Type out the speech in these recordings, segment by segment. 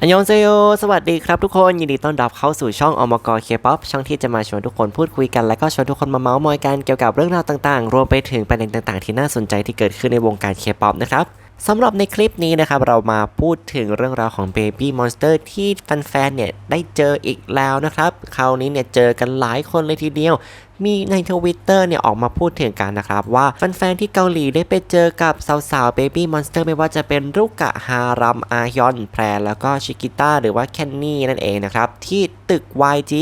อันยองเซโยสวัสดีครับทุกคน ยินดีต้อนรับเข้าสู่ช่องอมกเคป๊อปช่องที่จะมาชวนทุกคนพูดคุยกัน และก็ชวนทุกคนมาเมาส์มอยกันเกี่ยวกับเรื่องราวต่างๆ รวมไปถึงประเด็นต่างๆ ที่น่าสนใจที่เกิดขึ้นในวงการเคป๊อปนะครับสำหรับในคลิปนี้นะครับเรามาพูดถึงเรื่องราวของ Baby Monster ที่แฟนๆเนี่ยได้เจออีกแล้วนะครับ คราวนี้เนี่ยเจอกันหลายคนเลยทีเดียว มีในทวิตเตอร์เนี่ยออกมาพูดถึงกันนะครับว่าแฟนๆที่เกาหลีได้ไปเจอกับสาวๆ Baby Monster ไม่ว่าจะเป็นรุกะฮารัมอายอนแพรแล้วก็ชิกิต้าหรือว่าแคนนี่นั่นเองนะครับที่ตึก YG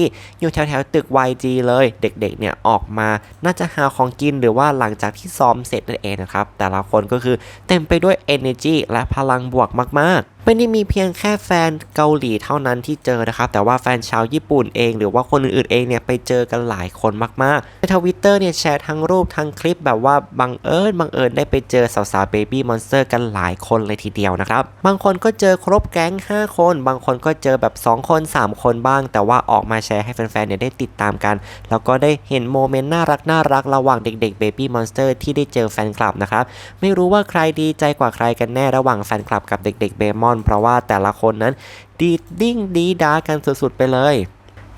อยู่แถวๆตึก YG เลยเด็กๆเนี่ยออกมาน่าจะหาของกินหรือว่าหลังจากที่ซ้อมเสร็จนั่นเองนะครับแต่ละคนก็คือเต็มไปด้วย energy และพลังบวกมากๆ ไม่ได้มีเพียงแค่แฟนเกาหลีเท่านั้นที่เจอนะครับ แต่ว่าแฟนชาวญี่ปุ่นเอง หรือว่าคนอื่นๆเองเนี่ยไปเจอกันหลายคนมากๆในทวิตเตอร์เนี่ยแชร์ทั้งรูปทั้งคลิปแบบว่าบังเอิญบังเอิญได้ไปเจอสาวๆเบบี้มอนสเตอร์กันหลายคนเลยทีเดียวนะครับ บางคนก็เจอครบแก๊ง 5 คน บางคนก็เจอแบบ 2 คน 3 คนบ้าง แต่ว่าออกมาแชร์ให้แฟนๆเนี่ยได้ติดตามกัน แล้วก็ได้เห็นโมเมนต์น่ารักน่ารักระหว่างเด็กๆ Baby Monster ที่ได้เจอแฟนคลับนะครับไม่รู้ว่าใครดีใจกว่าใครกันแน่ระหว่างแฟนคลับกับเด็กๆเบมอนเพราะว่าแต่ละคนนั้นดีดดิ้งดีดากันสุดๆไปเลย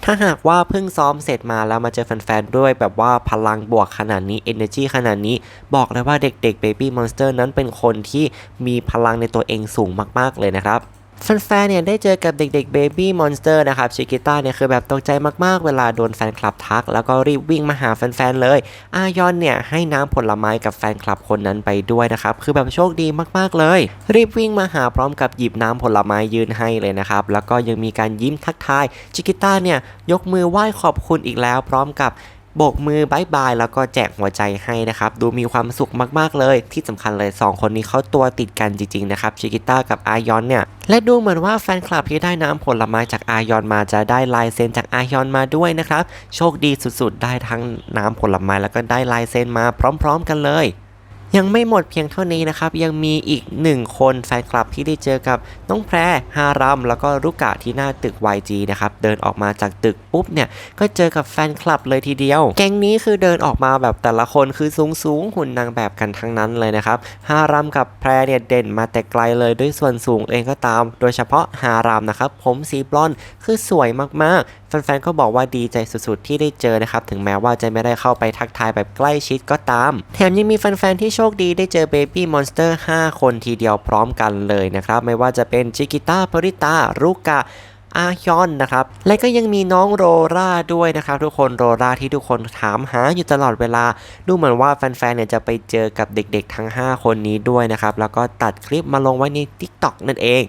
ถ้าหากว่าเพิ่งซ้อมเสร็จมาแล้วมาเจอแฟนๆด้วยแบบว่าพลังบวกขนาดนี้ energy ขนาดนี้ บอกเลยว่าเด็กๆ Baby Monster นั้นเป็นคนที่มีพลังในตัวเองสูงมากๆเลยนะครับ แฟนๆ เนี่ยได้เจอกับเด็กๆ Baby Monster นะครับชิกิต้าเนี่ยคือแบบตกใจมากๆ เวลาโดนแฟนคลับทัก แล้วก็รีบวิ่งมาหาแฟนๆ เลย อายอนเนี่ยให้น้ำผลไม้กับแฟนคลับคนนั้นไปด้วยนะครับ คือแบบโชคดีมากๆ เลย รีบวิ่งมาหาพร้อมกับหยิบน้ำผลไม้ยืนให้เลยนะครับ แล้วก็ยังมีการยิ้มทักทายชิกิต้าเนี่ยยกมือไหว้ขอบคุณอีกแล้วพร้อมกับ โบกมือบายบายแล้วก็แจกหัวใจให้นะครับ ดูมีความสุขมากๆเลย ที่สำคัญเลย 2 คนนี้เขาตัวติดกันจริงๆนะครับชิกิต้ากับอายอนเนี่ย และดูเหมือนว่าแฟนคลับที่ได้น้ำผลไม้จากอายอนมาจะได้ลายเซ็นจากอายอนมาด้วยนะครับ โชคดีสุดๆ ได้ทั้งน้ำผลไม้แล้วก็ได้ลายเซ็นมาพร้อม ๆ กันเลย ยังไม่หมดเพียงเท่านี้นะครับ ยังมีอีกหนึ่งคนแฟนคลับที่ได้เจอกับน้องแพรฮารัม แล้วก็รุกะที่หน้าตึก YG นะครับ เดินออกมาจากตึกปุ๊บเนี่ย ก็เจอกับแฟนคลับเลยทีเดียว แก๊งนี้คือเดินออกมาแบบแต่ละคนคือสูงสูงหุ่นนางแบบกันทั้งนั้นเลยนะครับฮารัมกับแพรเนี่ยเด่นมาแต่ไกลเลยด้วยส่วนสูงเองก็ตาม โดยเฉพาะฮารัมนะครับผมสีบลอนด์คือสวยมากๆแฟนๆ ก็บอกว่าดีใจสุดๆ ที่ได้เจอนะครับ ถึงแม้ว่าจะไม่ได้เข้าไปทักทายแบบใกล้ชิดก็ตาม แถมยังมีแฟนๆ ที่โชคดีได้เจอเบบี้มอนสเตอร์5คนทีเดียวพร้อมกันเลยนะครับ ไม่ว่าจะเป็นชิกิต้าปริตารุกะ อาฮยอนนะครับ และก็ยังมีน้องโรราด้วยนะครับ ทุกคนโรราที่ทุกคนถามหาอยู่ตลอดเวลา ดูเหมือนว่าแฟนๆเนี่ยจะไปเจอกับเด็กๆทั้ง 5 คนนี้ด้วยนะครับ แล้วก็ตัดคลิปมาลงไว้ใน TikTok นั่นเอง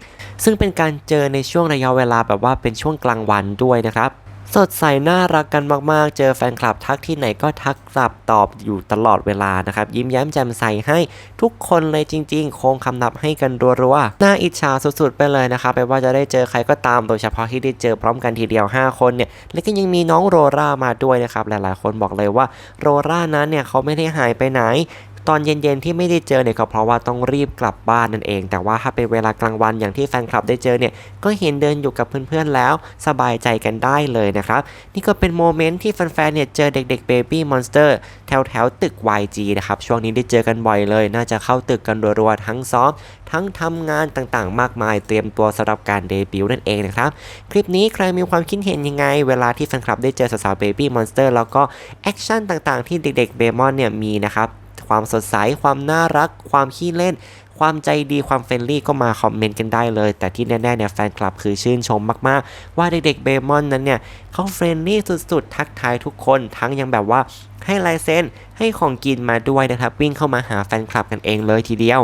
ซึ่งเป็นการเจอในช่วงระยะเวลาแบบว่าเป็นช่วงกลางวันด้วยนะครับ สดใสน่ารักกันมากๆ เจอแฟนคลับทักที่ไหนก็ทักกลับตอบอยู่ตลอดเวลานะครับ ยิ้มแย้มแจ่มใสให้ทุกคนเลยจริงๆ โค้งคำนับให้กันรัวๆ น่าอิจฉาสุดๆ ไปเลยนะครับไม่ว่าจะได้เจอใครก็ตามโดยเฉพาะที่ได้เจอพร้อมกันทีเดียว 5 คนเนี่ย และก็ยังมีน้องโรรามาด้วยนะครับ หลายๆ คนบอกเลยว่าโรรานั้นเนี่ยเขาไม่ได้หายไปไหน ตอนเย็นๆที่ไม่ได้เจอเนี่ยก็เพราะว่าต้องรีบกลับบ้านนั่นเอง แต่ว่าถ้าเป็นเวลากลางวันอย่างที่แฟนคลับได้เจอเนี่ยก็เห็นเดินอยู่กับเพื่อนๆแล้วสบายใจกันได้เลยนะครับนี่ก็เป็นโมเมนต์ที่แฟนๆเนี่ยเจอเด็กๆ Baby Monster แถวแถวๆตึก YG นะครับช่วงนี้ได้เจอกันบ่อยเลย น่าจะเข้าตึกกันรัวๆทั้งซ้อม ทั้งทำงานต่างๆ มากมายเตรียมตัวสำหรับการเดบิวต์นั่นเองนะครับคลิปนี้ใครมีความคิดเห็นยังไง เวลาที่แฟนคลับได้เจอสาวๆ Baby Monster แล้วก็แอคชั่นต่างๆ ที่เด็กๆเบมอนเนี่ยมีนะครับ ความสดใส ความน่ารัก ความขี้เล่น ความใจดีความเฟรนลี่ก็มาคอมเมนต์กันได้เลย แต่ที่แน่ๆเนี่ยแฟนคลับคือชื่นชมมากๆ ว่าเด็กๆเบมอนนั้นเนี่ยเขาเฟรนลี่สุดๆ ทักทายทุกคนทั้งยังแบบว่าให้ลายเซ็นให้ของกินมาด้วยนะครับ วิ่งเข้ามาหาแฟนคลับกันเองเลยทีเดียว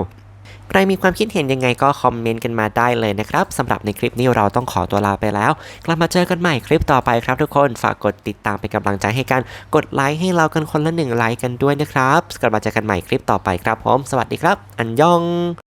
ใครมีความคิดเห็นยังไงก็คอมเมนต์กันมาได้เลยนะครับสำหรับในคลิปนี้เราต้องขอตัวลาไปแล้ว กลับมาเจอกันใหม่คลิปต่อไปครับทุกคนฝากกดติดตามเป็นกำลังใจให้กันกดไลค์ให้เรากันคนละหนึ่งไลค์กันด้วยนะครับกลับมาเจอกันใหม่คลิปต่อไปครับผมสวัสดีครับ อันยอง